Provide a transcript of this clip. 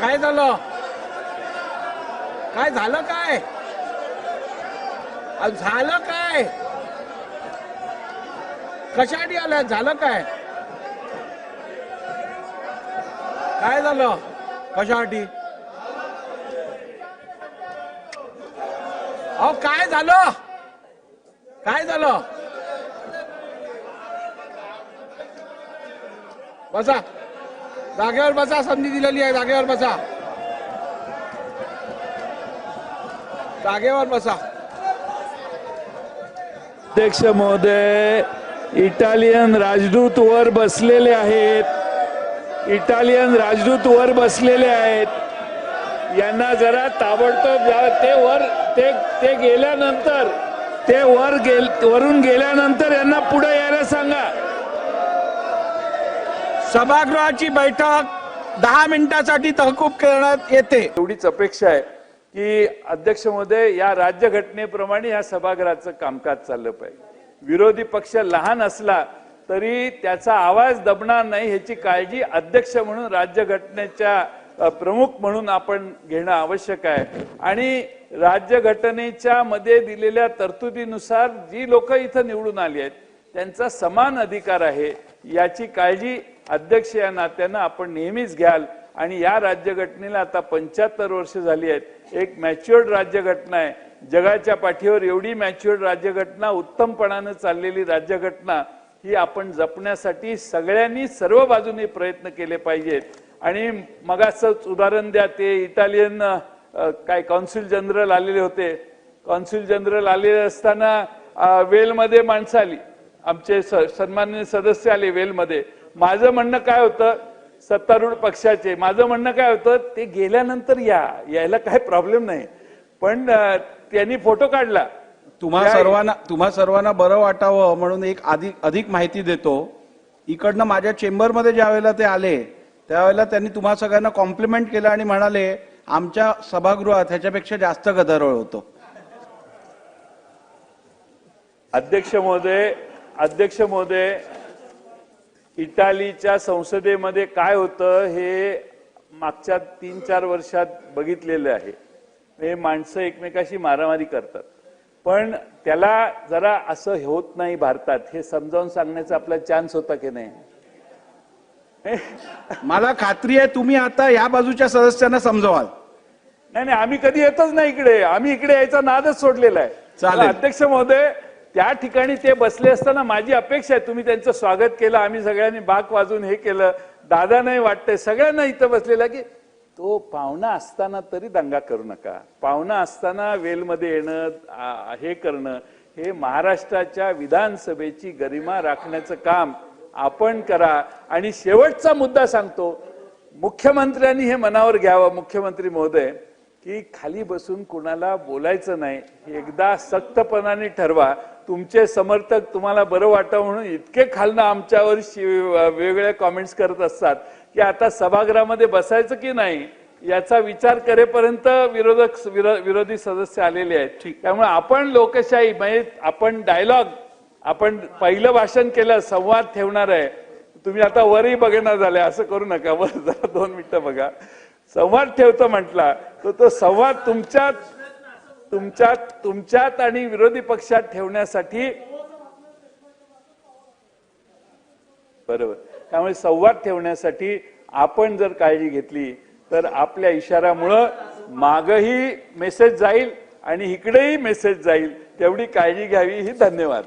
काय झालं? काय झालं काय? अहो, झालं काय? कशासाठी आल्या? झालं काय? काय झालं? कशासाठी? अहो काय झालं? काय झालं? बसा. जागेवर बसा संधी दिलेली आहे जागेवर बसा. जागेवर बसा. अध्यक्ष महोदय इटालियन राजदूत वर बसलेले आहेत. इटालियन राजदूत वर बसलेले आहेत. यांना जरा ताबडतोब ते वर ते ते गेल्यानंतर ते वर गेल वरून गेल्यानंतर यांना पुढे यायला सांगा. सभागृहाची बैठक दहा मिनिटासाठी तहकूब करण्यात येते. एवढीच अपेक्षा आहे की अध्यक्ष या राज्यघटनेप्रमाणे या सभागृहाचं कामकाज चाललं पाहिजे. विरोधी पक्ष लहान असला तरी त्याचा आवाज दबणार नाही ह्याची काळजी अध्यक्ष म्हणून राज्यघटनेच्या प्रमुख म्हणून आपण घेणं आवश्यक आहे. आणि राज्यघटनेच्या मध्ये दिलेल्या तरतुदीनुसार जी लोक इथं निवडून आली आहेत त्यांचा समान अधिकार आहे याची काळजी अध्यक्ष या नात्यानं आपण नेहमीच घ्याल. आणि या राज्यघटनेला आता पंच्याहत्तर वर्ष झाली आहेत. एक मॅच्युअर्ड राज्यघटना आहे. जगाच्या पाठीवर एवढी मॅच्युअर्ड राज्यघटना उत्तमपणानं चाललेली राज्यघटना ही आपण जपण्यासाठी सगळ्यांनी सर्व बाजूने प्रयत्न केले पाहिजेत. आणि मगाचंच उदाहरण द्या ते इटालियन काय कॉन्सुल जनरल आलेले होते. कॉन्सुल जनरल आलेले असताना वेलमध्ये माणसं आली. आमचे स- सदस्य आले वेलमध्ये. माझं म्हणणं काय होतं? सत्तारूढ पक्षाचे. माझं म्हणणं काय होतं? ते गेल्यानंतर या. यायला काय प्रॉब्लेम नाही. पण त्यांनी फोटो काढला. तुम्हा सर्वांना तुम्हा सर्वांना बरं वाटावं म्हणून एक अधिक अधिक माहिती देतो. इकडनं माझ्या चेंबरमध्ये ज्या वेळेला ते आले त्यावेळेला त्यांनी तुम्हा सगळ्यांना कॉम्प्लिमेंट केलं आणि म्हणाले आमच्या सभागृहात ह्याच्यापेक्षा जास्त गदारोळ होतो. अध्यक्ष महोदय अध्यक्ष महोदय इटालीच्या संसदेमध्ये काय होतं हे मागच्या तीन चार वर्षात बघितलेलं आहे. हे माणसं एकमेकाशी मारामारी करतात. पण त्याला जरा असं होत नाही भारतात. हे समजावून सांगण्याचा आपला चान्स होता की नाही? मला खात्री आहे तुम्ही आता या बाजूच्या सदस्यांना समजवाल. नाही नाही आम्ही कधी येतच नाही इकडे. आम्ही इकडे यायचा नादच सोडलेला आहे. अध्यक्ष महोदय त्या ठिकाणी ते बसले असताना माझी अपेक्षा आहे तुम्ही त्यांचं स्वागत केलं आम्ही सगळ्यांनी बाक वाजून हे केलं. दादा नाही वाटतंय सगळ्यांना इथं बसलेला की तो पाहुणा असताना तरी दंगा करू नका. पाहुणा असताना वेलमध्ये येणं हे करणं हे महाराष्ट्राच्या विधानसभेची गरिमा राखण्याचं काम आपण करा. आणि शेवटचा मुद्दा सांगतो मुख्यमंत्र्यांनी हे मनावर घ्यावं मुख्यमंत्री महोदय. की खाली बसून कुणाला बोलायचं नाही एकदा सक्तपणाने ठरवा. तुमचे समर्थक तुम्हाला बरं वाटावं म्हणून इतके खालनं आमच्यावर शि- वेगवेगळ्या कॉमेंट्स करत असतात की आता सभागृहामध्ये बसायचं की नाही याचा विचार करेपर्यंत विरोधक विरो- विरोधी सदस्य आलेले आहेत. त्यामुळे आपण लोकशाही म्हणजे आपण डायलॉग आपण पहिलं भाषण केलं संवाद ठेवणार आहे. तुम्ही आता वरही बघणार झाले असं करू नका. वर जरा दोन मिनिटं बघा. संवाद ठेवतो म्हटला तर तो संवाद तुमच्यात तुमच्यात तुमच्यात आणि विरोधी पक्षात ठेवण्यासाठी बरोबर. त्यामुळे संवाद ठेवण्यासाठी आपण जर काळजी घेतली तर आपल्या इशाऱ्यामुळं मागही मेसेज जाईल आणि इकडेही मेसेज जाईल. तेवढी काळजी घ्यावी ही धन्यवाद.